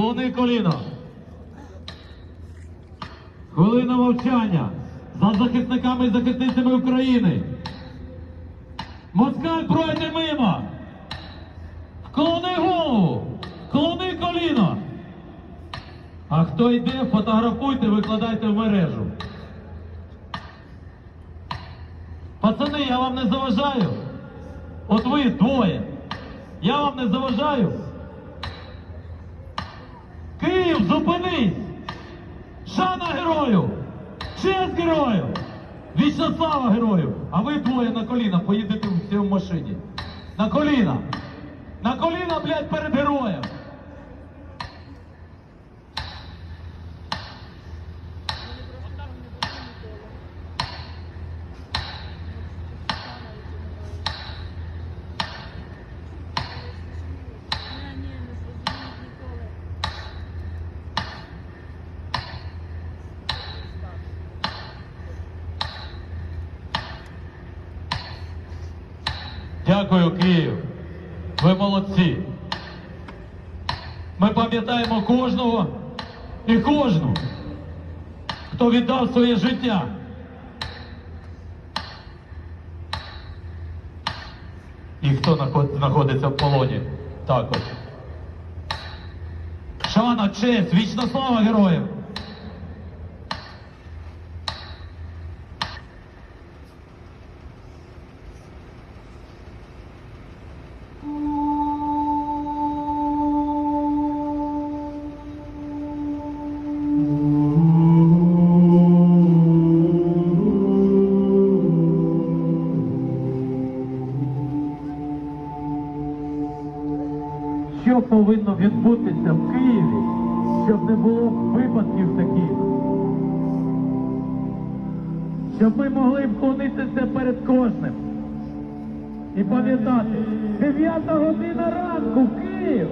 Склони коліно. Хвилина мовчання за захисниками і захисницями України. Москаль пройде мимо. Клони голову. Клони коліно. А хто йде, фотографуйте, викладайте в мережу. Пацани, я вам не заважаю. От ви двоє. Я вам не заважаю. Київ, зупинись! Шана герою! Честь герою! Вічна слава герою! А ви двоє на коліна поїдете в цій машині. На коліна! На коліна, блядь, перед героєм! Дякую, Київ. Ви молодці. Ми пам'ятаємо кожного і кожну, хто віддав своє життя. І хто знаходиться в полоні також. Шана, честь, вічна слава героям! Що повинно відбутися в Києві, щоб не було випадків таких? Щоб ми могли вклонитися перед кожним. І пам'ятати, 9 година ранку, Київ!